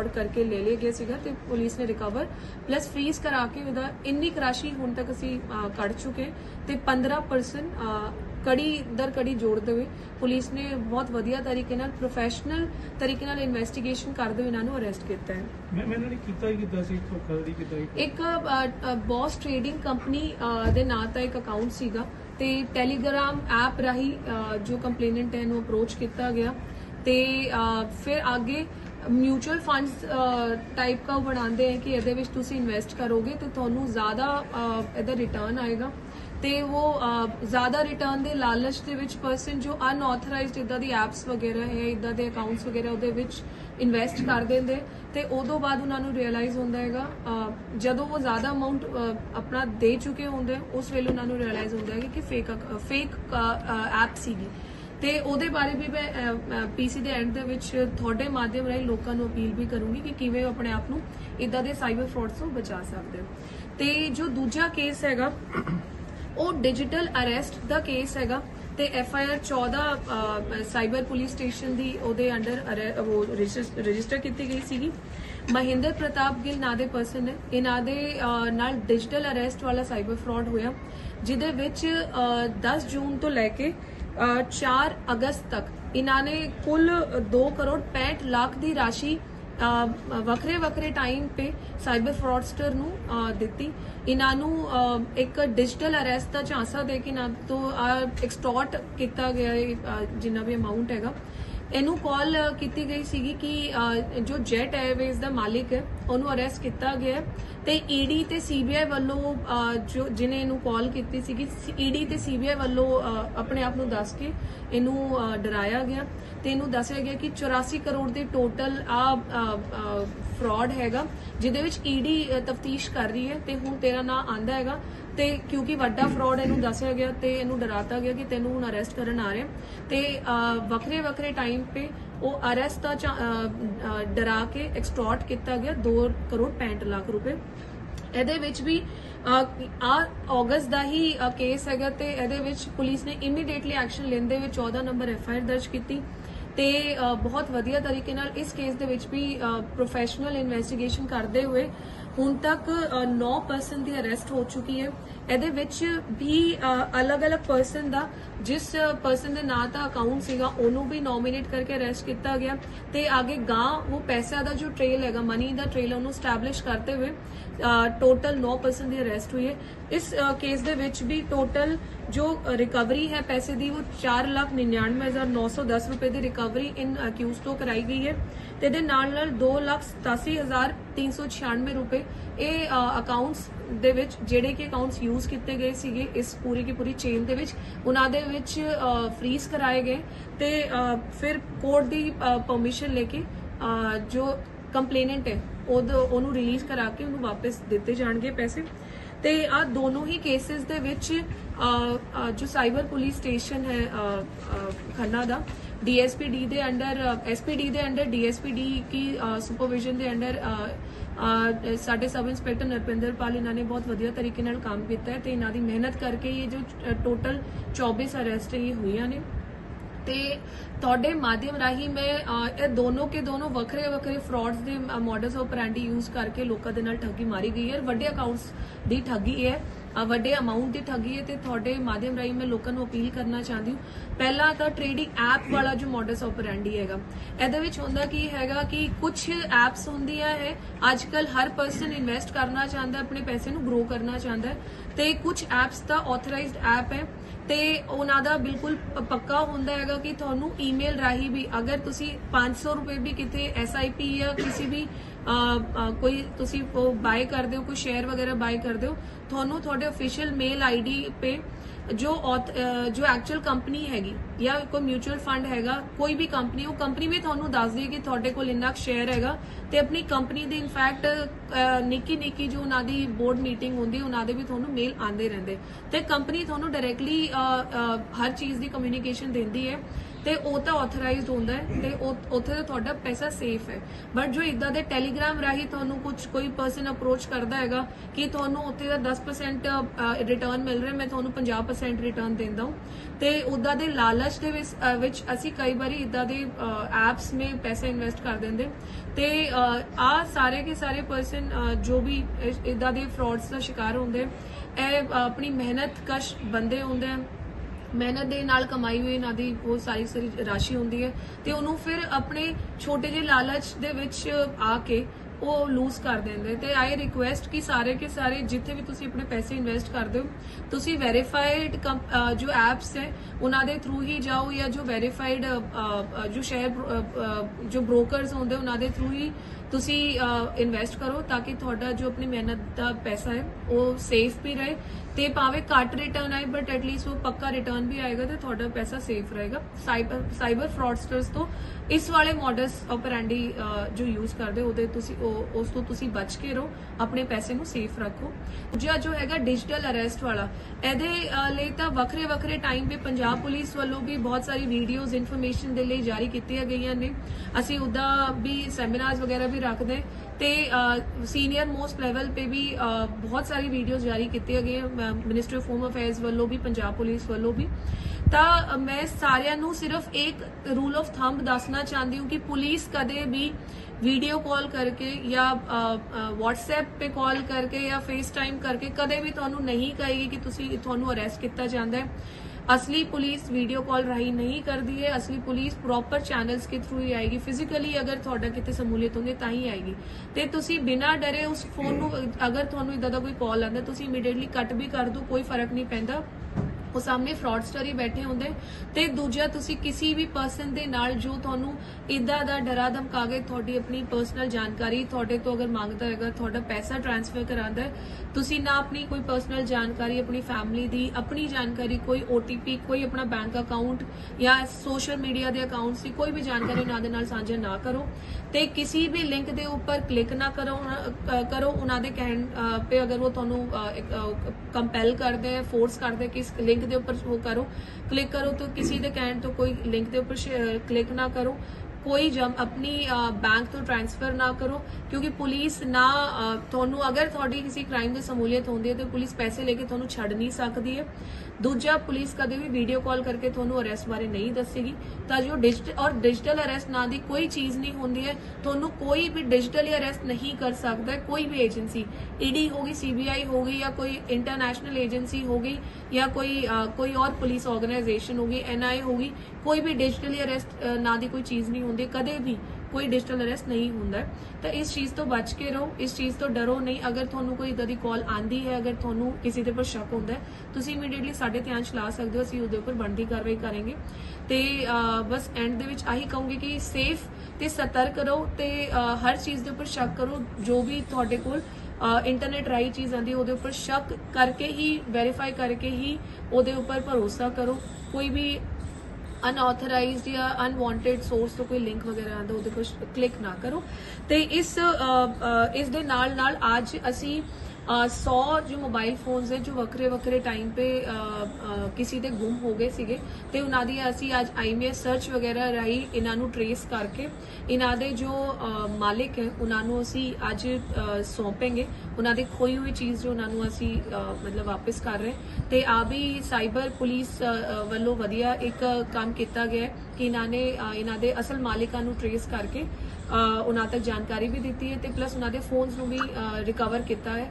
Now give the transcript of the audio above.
Fraud ਕਰਕੇ ਲੈ ਲਿਆ ਗਿਆ ਸੀਗਾ ਤੇ ਪੁਲਿਸ ਨੇ ਰਿਕਵਰ ਪਲੱਸ ਫ੍ਰੀਜ਼ ਕਰਾ ਕੇ ਉਹਦਾ ਇੰਨੀ ਰਾਸ਼ੀ ਹੁਣ ਤੱਕ ਅਸੀਂ ਕੱਢ ਚੁੱਕੇ ਤੇ 15% ਅਹ, ਕੜੀ ਦਰ ਕੜੀ ਜੋੜਦੇ ਹੋਏ ਪੁਲਿਸ ਨੇ ਬਹੁਤ ਵਧੀਆ ਤਰੀਕੇ ਨਾਲ ਪ੍ਰੋਫੈਸ਼ਨਲ ਤਰੀਕੇ ਨਾਲ ਇਨਵੈਸਟੀਗੇਸ਼ਨ ਕਰਦੇ ਹੋਏ ਇਹਨਾਂ ਨੂੰ ਅਰੈਸਟ ਕੀਤਾ ਹੈ। ਮੈਂ ਇਹਨਾਂ ਨੇ ਕੀਤਾ ਸੀ? ਇੱਕ ਬੌਸ ਟ੍ਰੇਡਿੰਗ ਕੰਪਨੀ ਦੇ ਨਾਂ ਦਾ ਇੱਕ ਅਕਾਊਂਟ ਸੀਗਾ ਤੇ ਟੈਲੀਗ੍ਰਾਮ ਐਪ ਰਾਹੀਂ ਜੋ ਕੰਪਲੇਨੈਂਟ ਹੈ ਇਹਨੂੰ ਅਪਰੋਚ ਕੀਤਾ ਗਿਆ ਤੇ ਫਿਰ ਅੱਗੇ ਮਿਊਚੁਅਲ ਫੰਡਸ ਟਾਈਪ ਦਾ ਉਹ ਬਣਾਉਂਦੇ ਹੈ ਕਿ ਇਹਦੇ ਵਿੱਚ ਤੁਸੀਂ ਇਨਵੈਸਟ ਕਰੋਗੇ ਤੇ ਤੁਹਾਨੂੰ ਜ਼ਿਆਦਾ ਇਹਦਾ ਰਿਟਰਨ ਆਏਗਾ ਤੇ ਉਹ ਜ਼ਿਆਦਾ ਰਿਟਰਨ ਦੇ ਲਾਲਚ ਦੇ ਵਿੱਚ ਪਰਸਨ ਜੋ ਅਨਆਥੋਰਾਈਜ਼ਡ ਇਦਾਂ ਦੀ ਐਪਸ ਵਗੈਰਾ ਹੈ ਇਦਾਂ ਦੇ ਅਕਾਊਂਟਸ ਵਗੈਰਾ ਉਹਦੇ ਵਿੱਚ ਇਨਵੈਸਟ ਕਰ ਦਿੰਦੇ ਤੇ ਉਦੋਂ ਬਾਅਦ ਉਹਨਾਂ ਨੂੰ ਰਿਅਲਾਈਜ਼ ਹੁੰਦਾ ਹੈਗਾ ਜਦੋਂ ਉਹ ਜ਼ਿਆਦਾ ਅਮਾਉਂਟ ਆਪਣਾ ਦੇ ਚੁੱਕੇ ਹੁੰਦੇ ਉਸ ਵੇਲੇ ਉਹਨਾਂ ਨੂੰ ਰਿਅਲਾਈਜ਼ ਹੁੰਦਾ ਹੈ ਕਿ ਫੇਕ ਫੇਕ ਐਪ ਸੀਗੀ ਤੇ ਉਹਦੇ ਬਾਰੇ ਵੀ ਮੈਂ ਪੀਸੀ ਦੇ ਐਂਡ ਦੇ ਵਿੱਚ ਤੁਹਾਡੇ ਮਾਧਿਅਮ ਰਾਹੀਂ ਲੋਕਾਂ ਨੂੰ ਅਪੀਲ ਵੀ ਕਰੂੰਗੀ ਕਿ ਕਿਵੇਂ ਉਹ ਆਪਣੇ ਆਪ ਨੂੰ ਇਦਾਂ ਦੇ ਸਾਈਬਰ ਫਰਾਡ ਤੋਂ ਬਚਾ ਸਕਦੇ ਹੋ। ਤੇ ਜੋ ਦੂਜਾ ਕੇਸ ਹੈਗਾ ਉਹ ਡਿਜੀਟਲ ਅਰੈਸਟ ਦਾ ਕੇਸ ਹੈਗਾ ਤੇ F I R 14 cyber police station ਦੀ ਉਹਦੇ ਅੰਡਰ ਉਹ ਰਜਿਸਟਰ ਕੀਤੀ ਗਈ ਸੀਗੀ। ਮਹਿੰਦਰ ਪ੍ਰਤਾਪ ਗਿੱਲ ਨਾਂ ਦੇ ਪਰਸਨ ਹੈ ਇਹਨਾਂ ਦੇ ਨਾਲ ਡਿਜੀਟਲ ਅਰੈਸਟ ਵਾਲਾ ਸਾਈਬਰ ਫਰਾਡ ਹੋਇਆ ਜਿਹਦੇ ਵਿੱਚ ਅ, 10 ਜੂਨ ਤੋਂ ਲੈ ਕੇ 4 ਅਗਸਤ ਤੱਕ। ਇਹਨਾਂ ਨੇ ਕੁੱਲ 2 ਕਰੋੜ 65 ਲੱਖ ਦੀ ਰਾਸ਼ੀ ਵੱਖਰੇ ਵੱਖਰੇ ਟਾਈਮ ਤੇ ਸਾਈਬਰ ਫਰਾਡਸਟਰ ਨੂੰ ਦਿੱਤੀ। ਇਹਨਾਂ ਨੂੰ ਇੱਕ ਡਿਜੀਟਲ ਅਰੈਸਟ ਦਾ ਝਾਂਸਾ ਦੇ ਕੇ ਨਾ ਤੋਂ ਐਕਸਟੋਰਟ ਕੀਤਾ ਗਿਆ ਜਿੰਨਾ ਵੀ ਅਮਾਉਂਟ ਹੈਗਾ। ਇਹਨੂੰ ਕਾਲ ਕੀਤੀ ਗਈ ਸੀਗੀ ਕਿ ਜੋ ਜੈਟ 에ਅਰਵੇਜ਼ ਦਾ ਮਾਲਿਕ ਹੈ ਉਹਨੂੰ ਅਰੈਸਟ ਕੀਤਾ ਗਿਆ ਹੈ ਤੇ ਈਡੀ ਤੇ ਸੀਬੀਆਈ ਵੱਲੋਂ ਅ, ਜੋ ਜਿਨੇ ਇਹਨੂੰ ਕਾਲ ਕੀਤੀ ਸੀਗੀ ਈਡੀ ਤੇ ਸੀਬੀਆਈ ਵੱਲੋਂ ਆਪਣੇ ਆਪ ਨੂੰ ਦੱਸ ਕੇ ਇਹਨੂੰ ਡਰਾਇਆ ਗਿਆ ਤੇ ਇਹਨੂੰ ਦੱਸਿਆ ਗਿਆ ਕਿ 84 ਕਰੋੜ ਦੇ ਟੋਟਲ ਆ ਫਰਾਡ ਹੈਗਾ ਜਿਹਦੇ ਵਿੱਚ ਈਡੀ ਤਫਤੀਸ਼ ਕਰ ਰਹੀ ਹੈ ਤੇ ਹੁਣ ਤੇਰਾ ਨਾਂ ਆਂਦਾ ਹੈਗਾ ਤੇ ਕਿਉਂਕਿ ਵੱਡਾ ਫਰਾਡ ਇਹਨੂੰ ਦੱਸਿਆ ਗਿਆ ਤੇ ਇਹਨੂੰ ਡਰਾਤਾ ਗਿਆ ਕਿ ਤੈਨੂੰ ਹੁਣ ਅਰੈਸਟ ਕਰਨ ਆ ਰਹੇ। ਤੇ ਵੱਖਰੇ ਵੱਖਰੇ ਟਾਈਮ ਤੇ ਉਹ ਅਰੈਸਟ ਦਾ ਡਰਾ ਕੇ ਐਕਸਟੋਰਟ ਕੀਤਾ ਗਿਆ 2 ਕਰੋੜ 65 ਲੱਖ ਰੁਪਏ। ਇਹਦੇ ਵਿੱਚ ਵੀ ਆ ਅਗਸਤ ਦਾ ਹੀ ਕੇਸ ਹੈਗਾ ਤੇ ਇਹਦੇ ਵਿੱਚ ਪੁਲਿਸ ਨੇ ਇਮੀਡੀਏਟਲੀ ਐਕਸ਼ਨ ਲੈਂਦੇ ਹੋਏ 14 ਨੰਬਰ ਐਫ ਆਈ ਆਰ ਦਰਜ ਕੀਤੀ ਤੇ ਬਹੁਤ ਵਧੀਆ ਤਰੀਕੇ ਨਾਲ ਇਸ ਕੇਸ ਦੇ ਵਿੱਚ ਵੀ ਪ੍ਰੋਫੈਸ਼ਨਲ ਇਨਵੈਸਟੀਗੇਸ਼ਨ ਕਰਦੇ ਹੋਏ ਹੁਣ ਤੱਕ 9 ਪਰਸਨ ਦੀ ਅਰੈਸਟ ਹੋ ਚੁੱਕੀ ਹੈ। ਇਹਦੇ ਵਿੱਚ ਵੀ ਅਲੱਗ-ਅਲੱਗ ਪਰਸਨ ਦਾ, ਜਿਸ ਪਰਸਨ ਦੇ ਨਾਂ ਦਾ ਅਕਾਊਂਟ ਸੀਗਾ, ਉਹਨੂੰ ਵੀ ਨੋਮੀਨੇਟ ਕਰਕੇ ਅਰੈਸਟ ਕੀਤਾ ਗਿਆ। ਤੇ ਅੱਗੇ ਗਾਂ ਉਹ ਪੈਸਿਆਂ ਦਾ ਜੋ ਟ੍ਰੇਲ ਹੈਗਾ ਮਨੀ ਦਾ ਟ੍ਰੇਲ ਉਹਨੂੰ ਸਟੈਬਲਿਸ਼ ਕਰਦੇ ਹੋਏ ਟੋਟਲ 9 ਪਰਸਨ ਦੀ ਅਰੈਸਟ ਹੋਈ ਹੈ। ਇਸ ਕੇਸ ਦੇ ਵਿੱਚ ਵੀ ਟੋਟਲ ਜੋ ਰਿਕਵਰੀ ਹੈ ਪੈਸੇ ਦੀ, ਉਹ 499910 ਰੁਪਏ ਦੀ ਰਿਕਵਰੀ ਇਨ ਅਕਿਊਜ਼ ਤੋਂ ਕਰਾਈ ਗਈ ਹੈ ਤੇ ਇਹਦੇ ਨਾਲ ਨਾਲ 287396 ਰੁਪਏ ਇਹ ਅਕਾਊਂਟਸ ਦੇ ਵਿੱਚ, ਜਿਹੜੇ ਕਿ ਅਕਾਊਂਟਸ ਯੂਜ਼ ਕੀਤੇ ਗਏ ਸੀਗੇ, ਇਸ ਪੂਰੀ ਕੀ ਪੂਰੀ ਚੇਨ ਦੇ ਵਿੱਚ, ਉਹਨਾਂ ਦੇ ਵਿੱਚ ਫ੍ਰੀਜ਼ ਕਰਾਏ ਗਏ ਤੇ ਫਿਰ ਕੋਰਟ ਦੀ ਪਰਮਿਸ਼ਨ ਲੈ ਕੇ ਜੋ ਕੰਪਲੇਨੈਂਟ ਹੈ ਉਹਦੋਂ- ਉਹਨੂੰ ਰਿਲੀਜ਼ ਕਰਾ ਕੇ ਉਹਨੂੰ ਵਾਪਸ ਦਿੱਤੇ ਜਾਣਗੇ ਪੈਸੇ। ਤੇ ਆ ਦੋਨੋਂ ਹੀ ਕੇਸਿਸ ਦੇ ਵਿੱਚ ਜੋ ਸਾਈਬਰ ਪੁਲਿਸ ਸਟੇਸ਼ਨ ਹੈ ਖੰਨਾ ਦਾ ਡੀਐਸਪੀਡੀ ਦੇ ਅੰਡਰ ਐਸਪੀਡੀ ਦੇ ਅੰਡਰ ਡੀਐਸਪੀਡੀ ਕੀ ਸੁਪਰਵਿਜ਼ਨ ਦੇ ਅੰਡਰ ਸਾਡੇ ਸਬ ਇੰਸਪੈਕਟਰ ਨਰਪਿੰਦਰ ਪਾਲ ਇਹਨਾਂ ਨੇ ਬਹੁਤ ਵਧੀਆ ਤਰੀਕੇ ਨਾਲ ਕੰਮ ਕੀਤਾ ਹੈ ਤੇ ਇਹਨਾਂ ਦੀ ਮਿਹਨਤ ਕਰਕੇ ਇਹ ਜੋ ਟੋਟਲ 24 ਅਰੈਸਟ ਇਹ ਹੋਈਆਂ ਨੇ। ਤੇ ਤੁਹਾਡੇ ਮਾਧਿਅਮ ਰਾਹੀਂ ਮੈਂ ਇਹ ਦੋਨੋਂ ਕੇ ਦੋਨੋਂ ਵੱਖਰੇ ਵੱਖਰੇ ਫਰਾਡਸ ਦੇ ਮਾਡਲਸ ਆਪਰੈਂਡੀ ਯੂਜ਼ ਕਰਕੇ ਲੋਕਾਂ ਦੇ ਨਾਲ ਠੱਗੀ ਮਾਰੀ ਗਈ ਹੈ ਵੱਡੇ ਅਕਾਊਂਟਸ ਦੀ ਠੱਗੀ ਹੈ। ਵੱਡੇ ਅਮਾਉਂਟ ਦੀ ਠੱਗੀ ਹੈ ਤੇ ਤੁਹਾਡੇ ਮਾਧਿਅਮ ਰਾਹੀਂ ਮੈਂ ਲੋਕਾਂ ਨੂੰ ਅਪੀਲ ਕਰਨਾ ਚਾਹੁੰਦੀ ਹਾਂ। ਪਹਿਲਾ ਤਾਂ ਟ੍ਰੇਡਿੰਗ ਐਪ ਵਾਲਾ ਜੋ ਮਾਡਲਸ ਆਪਰੈਂਡੀ ਹੈਗਾ। ਇਹਦੇ ਵਿੱਚ ਹੁੰਦਾ ਕੀ ਹੈਗਾ ਕਿ ਕੁਝ ਐਪਸ ਹੁੰਦੀਆਂ ਹੈ ਅੱਜ ਕੱਲ ਹਰ ਪਰਸਨ ਇਨਵੈਸਟ ਕਰਨਾ ਚਾਹੁੰਦਾ, ਆਪਣੇ ਪੈਸੇ ਨੂੰ ਗਰੋ ਕਰਨਾ ਚਾਹੁੰਦਾ ਹੈ ਤੇ ਕੁਝ ਐਪਸ ਦਾ ਆਥੋਰਾਈਜ਼ਡ ਐਪ ਹੈ। ਤੇ ਉਹਨਾਂ ਦਾ ਬਿਲਕੁਲ ਪੱਕਾ ਹੁੰਦਾ ਹੈਗਾ ਕਿ ਤੁਹਾਨੂੰ ਈਮੇਲ ਰਾਹੀਂ ਵੀ ਅਗਰ ਤੁਸੀਂ 500 ਰੁਪਏ ਵੀ ਕਿਤੇ ਐਸਆਈਪੀ ਜਾਂ ਕਿਸੇ ਵੀ ਕੋਈ ਤੁਸੀਂ ਉਹ ਬਾਏ ਕਰਦੇ ਹੋ, ਕੋਈ ਸ਼ੇਅਰ ਵਗੈਰਾ ਬਾਏ ਕਰਦੇ ਹੋ, ਤੁਹਾਨੂੰ ਤੁਹਾਡੇ ਅਫੀਸ਼ੀਅਲ ਮੇਲ ਆਈਡੀ ਤੇ ਜੋ auth- ਜੋ ਐਕਚੁਅਲ ਕੰਪਨੀ ਹੈਗੀ ਜਾਂ ਕੋਈ ਮਿਊਚੁਅਲ ਫੰਡ ਹੈਗਾ ਕੋਈ ਵੀ ਕੰਪਨੀ ਉਹ ਕੰਪਨੀ ਵੀ ਤੁਹਾਨੂੰ ਦੱਸ ਦੇਗੀ ਕਿ ਤੁਹਾਡੇ ਕੋਲ ਇੰਨਾ ਸ਼ੇਅਰ ਹੈਗਾ ਤੇ ਆਪਣੀ ਕੰਪਨੀ ਦੇ ਇਨਫੈਕਟ ਨਿੱਕੀ ਨਿੱਕੀ ਜੋ ਉਹਨਾਂ ਦੀ ਬੋਰਡ ਮੀਟਿੰਗ ਹੁੰਦੀ ਉਹਨਾਂ ਦੇ ਵੀ ਤੁਹਾਨੂੰ ਮੇਲ ਆਉਂਦੇ ਰਹਿੰਦੇ ਤੇ ਕੰਪਨੀ ਤੁਹਾਨੂੰ ਡਾਇਰੈਕਟਲੀ ਹਰ ਚੀਜ਼ ਦੀ ਕਮਿਊਨੀਕੇਸ਼ਨ ਦਿੰਦੀ ਹੈ ਤੇ ਉਹ ਤਾਂ ਆਥੋਰਾਈਜ਼ਡ ਹੁੰਦਾ ਹੈ ਤੇ ਉਹ- ਉੱਥੇ ਤਾਂ ਤੁਹਾਡਾ ਪੈਸਾ ਸੇਫ ਹੈ। ਬਟ ਜੋ ਇਦਾਂ ਦੇ ਟੈਲੀਗ੍ਰਾਮ ਰਾਹੀਂ ਤੁਹਾਨੂੰ ਕੁਝ ਕੋਈ ਪਰਸਨ ਅਪਰੋਚ ਕਰਦਾ ਹੈਗਾ ਕਿ ਤੁਹਾਨੂੰ ਉੱਥੇ ਦਾ 10% ਰਿਟਰਨ ਮਿਲ ਰਿਹਾ, ਮੈਂ ਤੁਹਾਨੂੰ 50% ਰਿਟਰਨ ਦਿੰਦਾ ਹਾਂ। ਤੇ ਉਦਾਂ ਦੇ ਲਾਲਚ ਦੇ ਵਿੱਚ ਅਸੀਂ ਕਈ ਵਾਰੀ ਇਦਾਂ ਦੇ ਐਪਸ ਮੇ ਪੈਸੇ ਇਨਵੈਸਟ ਕਰ ਦਿੰਦੇ ਤੇ ਆ ਸਾਰੇ ਕੇ ਸਾਰੇ ਪਰਸਨ ਜੋ ਵੀ ਇਦਾਂ ਦੇ ਫਰਾਡਸ ਦਾ ਸ਼ਿਕਾਰ ਹੁੰਦੇ ਇਹ ਆਪਣੀ ਮਿਹਨਤ ਕਸ਼ ਬੰਦੇ ਹੁੰਦੇ ਆ। ਮਿਹਨਤ ਦੇ ਨਾਲ ਕਮਾਈ ਹੋਈ ਇਹਨਾਂ ਦੀ ਬਹੁਤ ਸਾਰੀ ਸਾਰੀ ਰਾਸ਼ੀ ਹੁੰਦੀ ਹੈ ਤੇ ਉਹਨੂੰ ਫਿਰ ਆਪਣੇ ਛੋਟੇ ਜਿਹੇ ਲਾਲਚ ਦੇ ਵਿੱਚ ਆ ਕੇ ਉਹ ਲੂਜ਼ ਕਰ ਦਿੰਦੇ ਤੇ ਆਈ ਰਿਕੁਐਸਟ ਕਿ ਸਾਰੇ ਕੇ ਸਾਰੇ ਜਿੱਥੇ ਵੀ ਤੁਸੀਂ ਆਪਣੇ ਪੈਸੇ ਇਨਵੈਸਟ ਕਰਦੇ ਹੋ, ਤੁਸੀਂ ਵੈਰੀਫਾਈਡ ਜੋ ਐਪਸ ਹੈ, ਉਹਨਾਂ ਦੇ ਥਰੂ ਹੀ ਜਾਓ ਜਾਂ ਜੋ ਵੈਰੀਫਾਈਡ ਜੋ ਸ਼ੇਅਰ ਜੋ ਬ੍ਰੋਕਰਸ ਹੁੰਦੇ, ਉਹਨਾਂ ਦੇ ਥਰੂ ਹੀ ਤੁਸੀਂ ਇਨਵੈਸਟ ਕਰੋ ਤਾਂ ਕਿ ਤੁਹਾਡਾ ਜੋ ਆਪਣੀ ਮਿਹਨਤ ਦਾ ਪੈਸਾ ਹੈ, ਉਹ ਸੇਫ ਵੀ ਰਹੇ ਤੇ ਭਾਵੇਂ ਘੱਟ ਰਿਟਰਨ ਆਏ ਬਟ ਐਟਲੀਸਟ ਉਹ ਪੱਕਾ ਰਿਟਰਨ ਵੀ ਆਏਗਾ ਤੇ ਤੁਹਾਡਾ ਪੈਸਾ ਸੇਫ ਰਹੇਗਾ। ਸਾਈਬਰ ਸਾਈਬਰ ਫਰਾਡਸਟਰਸ ਤੋਂ ਇਸ ਵਾਲੇ ਮਾਡਲਸ ਆਪਰੈਂਡੀ ਜੋ ਯੂਜ਼ ਕਰਦੇ, ਉਹਦੇ ਤੁਸੀਂ ਉਸ ਤੋਂ ਤੁਸੀਂ ਬਚ ਕੇ ਰਹੋ, ਆਪਣੇ ਪੈਸੇ ਨੂੰ ਸੇਫ ਰੱਖੋ। ਦੂਜਾ ਜੋ ਹੈਗਾ ਡਿਜੀਟਲ ਅਰੈਸਟ ਵਾਲਾ। ਇਹਦੇ ਲਈ ਤਾਂ ਵੱਖਰੇ ਵੱਖਰੇ ਟਾਈਮ ਤੇ ਪੰਜਾਬ ਪੁਲਿਸ ਵੱਲੋਂ ਵੀ ਬਹੁਤ ਸਾਰੀ ਵੀਡੀਓਜ਼ ਇਨਫੋਰਮੇਸ਼ਨ ਦੇ ਲਈ ਜਾਰੀ ਕੀਤੀਆਂ ਗਈਆਂ ਨੇ। ਅਸੀਂ ਉਹਦਾ ਵੀ ਸੈਮੀਨਾਰਸ ਵਗੈਰਾ ਵੀ ਰੱਖਦੇ ਤੇ ਸੀਨੀਅਰ ਮੋਸਟ ਲੈਵਲ ਤੇ ਵੀ ਬਹੁਤ ਸਾਰੀ ਵੀਡੀਓਜ਼ ਜਾਰੀ ਕੀਤੀਆਂ ਗਈਆਂ। ਮਿਨਿਸਟਰੀ ਆਫ ਹੋਮ ਅਫੇਅਰਸ ਵੱਲੋਂ ਵੀ, ਪੰਜਾਬ ਪੁਲਿਸ ਵੱਲੋਂ ਵੀ। ਤਾਂ ਮੈਂ ਸਾਰਿਆਂ ਨੂੰ ਸਿਰਫ ਇੱਕ ਰੂਲ ਆਫ ਥੰਬ ਦੱਸਣਾ ਚਾਹੁੰਦੀ ਹਾਂ ਕਿ ਪੁਲਿਸ ਕਦੇ ਵੀ ਵੀਡੀਓ ਕਾਲ ਕਰਕੇ ਜਾਂ WhatsApp 'ਤੇ ਕਾਲ ਕਰਕੇ ਜਾਂ FaceTime ਕਰਕੇ ਕਦੇ ਵੀ ਤੁਹਾਨੂੰ ਨਹੀਂ ਕਹੇਗੀ ਕਿ ਤੁਸੀਂ ਤੁਹਾਨੂੰ ਅਰੈਸਟ ਕੀਤਾ ਜਾਂਦਾ ਹੈ। ਅਸਲੀ ਪੁਲਿਸ ਵੀਡੀਓ ਕਾਲ ਰਾਹੀਂ ਨਹੀਂ ਕਰਦੀ ਹੈ। ਅਸਲੀ ਪੁਲਿਸ ਪ੍ਰੋਪਰ ਚੈਨਲਸ ਕੇ ਥਰੂ ਹੀ ਆਏਗੀ। ਫਿਜ਼ੀਕਲੀ ਅਗਰ ਤੁਹਾਡਾ ਕਿਤੇ ਸਮੂਲੀਅਤ ਹੋਵੇ ਤਾਂ ਹੀ ਆਏਗੀ। ਤੇ ਤੁਸੀਂ ਬਿਨਾਂ ਡਰੇ ਉਸ ਫੋਨ ਨੂੰ ਅਗਰ ਤੁਹਾਨੂੰ ਇਦਾਂ ਦਾ ਕੋਈ ਕਾਲ ਆਉਂਦਾ, ਤੁਸੀਂ ਇਮੀਡੀਏਟਲੀ ਕੱਟ ਵੀ ਕਰ ਦਿਓ ਕੋਈ ਫ਼ਰਕ ਨਹੀਂ ਪੈਂਦਾ। ਉਹ ਸਾਹਮਣੇ ਫਰਾਡਸਟਰ ਹੀ ਬੈਠੇ ਹੁੰਦੇ। ਤੇ ਦੂਜਾ ਤੁਸੀਂ ਕਿਸੇ ਵੀ ਪਰਸਨ ਦੇ ਨਾਲ ਜੋ ਤੁਹਾਨੂੰ ਇਦਾਂ ਦਾ ਡਰਾ ਧਮਕਾ ਕੇ ਤੁਹਾਡੀ ਆਪਣੀ ਪਰਸਨਲ ਜਾਣਕਾਰੀ ਤੁਹਾਡੇ ਤੋਂ ਅਗਰ ਮੰਗਦਾ ਹੈਗਾ ਤੁਹਾਡਾ ਪੈਸਾ ਟ੍ਰਾਂਸਫਰ ਕਰਾਉਂਦਾ ਹੈ ਤੁਸੀਂ ਨਾ ਆਪਣੀ ਕੋਈ ਪਰਸਨਲ ਜਾਣਕਾਰੀ ਆਪਣੀ ਫੈਮਿਲੀ ਦੀ ਆਪਣੀ ਜਾਣਕਾਰੀ ਕੋਈ OTP ਕੋਈ ਆਪਣਾ ਬੈਂਕ ਅਕਾਊਂਟ ਜਾਂ ਸੋਸ਼ਲ ਮੀਡੀਆ ਦੇ ਅਕਾਊਂਟਸ ਦੀ ਕੋਈ ਵੀ ਜਾਣਕਾਰੀ ਉਹਨਾਂ ਦੇ ਨਾਲ ਸਾਂਝਾ ਨਾ ਕਰੋ। ਤੇ ਕਿਸੇ ਵੀ ਲਿੰਕ ਦੇ ਉੱਪਰ ਕਲਿੱਕ ਨਾ ਕਰੋ ਕਰੋ ਉਹਨਾਂ ਦੇ ਕਹਿਣ ਅ, ਤੇ ਅਗਰ ਉਹ ਤੁਹਾਨੂੰ ਕੰਪੈਲ ਕਰਦੇ ਫੋਰਸ ਕਰਦੇ ਕਿ ਇਸ ਲਿੰਕ ਦੇ ਉੱਪਰ ਉਹ ਕਰੋ। ਕਲਿੱਕ ਕਰੋ ਤਾਂ ਕਿਸੇ ਦੇ ਕਹਿਣ ਤੋਂ ਕੋਈ ਲਿੰਕ ਦੇ ਉੱਪਰ ਕਲਿੱਕ ਨਾ ਕਰੋ। ਕੋਈ ਜਮ ਆਪਣੀ ਬੈਂਕ ਤੋਂ ਟ੍ਰਾਂਸਫਰ ਨਾ ਕਰੋ, ਕਿਉਂਕਿ ਪੁਲਿਸ ਨਾ ਤੁਹਾਨੂੰ ਅਗਰ ਤੁਹਾਡੀ ਕਿਸੇ ਕ੍ਰਾਈਮ ਦੀ ਸਮੂਲੀਅਤ ਹੁੰਦੀ ਹੈ, ਤੇ ਪੁਲਿਸ ਪੈਸੇ ਲੈ ਕੇ ਤੁਹਾਨੂੰ ਛੱਡ ਨਹੀਂ ਸਕਦੀ ਹੈ। ਦੂਜਾ, ਪੁਲਿਸ ਕਦੇ ਵੀ ਵੀਡੀਓ ਕਾਲ ਕਰਕੇ ਤੁਹਾਨੂੰ ਅਰੈਸਟ ਬਾਰੇ ਨਹੀਂ ਦੱਸੇਗੀ। ਤਾਂ ਜੋ ਡਿਜੀਟਲ ਔਰ ਡਿਜੀਟਲ ਅਰੈਸਟ ਨਾਂ ਦੀ ਕੋਈ ਚੀਜ਼ ਨਹੀਂ ਹੁੰਦੀ ਹੈ, ਤੁਹਾਨੂੰ ਕੋਈ ਵੀ ਡਿਜੀਟਲੀ ਅਰੈਸਟ ਨਹੀਂ ਕਰ ਸਕਦਾ ਕੋਈ ਵੀ ਏਜੰਸੀ ਈਡੀ ਹੋਗੀ ਸੀਬੀਆਈ ਹੋਗੀ ਜਾਂ ਕੋਈ ਇੰਟਰਨੈਸ਼ਨਲ ਏਜੰਸੀ ਹੋਗੀ ਜਾਂ ਕੋਈ ਕੋਈ ਔਰ ਪੁਲਿਸ ਆਰਗੇਨਾਈਜੇਸ਼ਨ ਹੋਗੀ ਐਨਆਈ ਹੋਗੀ ਕੋਈ ਵੀ ਡਿਜੀਟਲੀ ਅਰੈਸਟ ਨਾਂ ਦੀ ਕੋਈ ਚੀਜ਼ ਨਹੀਂ ਹੁੰਦੀ, ਕਦੇ ਵੀ ਕੋਈ ਡਿਜੀਟਲ ਅਰੈਸਟ ਨਹੀਂ ਹੁੰਦਾ ਤਾਂ ਇਸ ਚੀਜ਼ ਤੋਂ ਬਚ ਕੇ ਰਹੋ, ਇਸ ਚੀਜ਼ ਤੋਂ ਡਰੋ ਨਹੀਂ। ਅਗਰ ਤੁਹਾਨੂੰ ਕੋਈ ਇਦਾਂ ਦੀ ਕਾਲ ਆਂਦੀ ਹੈ, ਅਗਰ ਤੁਹਾਨੂੰ ਕਿਸੇ ਦੇ ਉੱਪਰ ਸ਼ੱਕ ਹੁੰਦਾ ਤੁਸੀਂ ਇਮੀਡੀਏਟਲੀ ਸਾਡੇ ਧਿਆਨ ਚ ਲਾ ਸਕਦੇ ਹੋ, ਅਸੀਂ ਉਹਦੇ ਉੱਪਰ ਬਣਦੀ ਕਾਰਵਾਈ ਕਰਾਂਗੇ। ਤੇ ਬਸ ਐਂਡ ਦੇ ਵਿੱਚ ਆਹੀ ਕਹੂੰਗੀ ਕਿ ਸੇਫ ਤੇ ਸਤਰਕ ਰਹੋ ਤੇ ਹਰ ਚੀਜ਼ ਦੇ ਉੱਪਰ ਸ਼ੱਕ ਕਰੋ। ਜੋ ਵੀ ਤੁਹਾਡੇ ਕੋਲ ਇੰਟਰਨੈਟ ਰਾਹੀਂ ਚੀਜ਼ ਆਂਦੀ, ਉਹਦੇ ਉੱਪਰ ਸ਼ੱਕ ਕਰਕੇ ਹੀ ਵੈਰੀਫਾਈ ਕਰਕੇ ਹੀ ਉਹਦੇ ਉੱਪਰ ਭਰੋਸਾ ਕਰੋ। ਕੋਈ ਵੀ ਅਨਆਥੋਰਾਈਜ਼ਡ ਜਾਂ ਅਨਵਾਂਟਡ ਸੋਰਸ ਤੋਂ ਕੋਈ ਲਿੰਕ ਵਗੈਰਾ ਆਂਦਾ ਉਹਦੇ ਕੋਲ ਕਲਿੱਕ ਨਾ ਕਰੋ। ਤੇ ਇਸ ਇਸ ਦੇ ਨਾਲ ਨਾਲ ਅੱਜ ਅਸੀਂ 100 ਜੋ ਮੋਬਾਈਲ ਫੋਨਸ ਹੈ ਜੋ ਵੱਖਰੇ ਵੱਖਰੇ ਟਾਈਮ ਤੇ ਕਿਸੇ ਦੇ ਗੁੰਮ ਹੋ ਗਏ ਸੀਗੇ ਤੇ ਉਹਨਾਂ ਦੀ ਅਸੀਂ ਅੱਜ ਆਈਐਮਐਸ ਸਰਚ ਵਗੈਰਾ ਰਾਹੀਂ ਇਹਨਾਂ ਨੂੰ ਟਰੇਸ ਕਰਕੇ ਇਹਨਾਂ ਦੇ ਜੋ ਮਾਲਿਕ ਹੈ ਉਹਨਾਂ ਨੂੰ ਅਸੀਂ ਅੱਜ ਅ, ਉਹਨਾਂ ਦੀ ਖੋਈ ਹੋਈ ਚੀਜ਼ ਜੋ ਉਹਨਾਂ ਨੂੰ ਅਸੀਂ ਮਤਲਬ ਵਾਪਸ ਕਰ ਰਹੇ ਤੇ ਆ ਵੀ ਸਾਈਬਰ ਪੁਲਿਸ ਵੱਲੋਂ ਵਧੀਆ ਇੱਕ ਕੰਮ ਕੀਤਾ ਗਿਆ ਕਿ ਇਹਨਾਂ ਨੇ ਇਹਨਾਂ ਦੇ ਅਸਲ ਮਾਲਿਕਾਂ ਨੂੰ ਟਰੇਸ ਕਰਕੇ ਉਹਨਾਂ ਤੱਕ ਜਾਣਕਾਰੀ ਵੀ ਦਿੱਤੀ ਹੈ ਤੇ ਪਲੱਸ ਉਹਨਾਂ ਦੇ ਫੋਨਸ ਨੂੰ ਵੀ ਰਿਕਵਰ ਕੀਤਾ ਹੈ।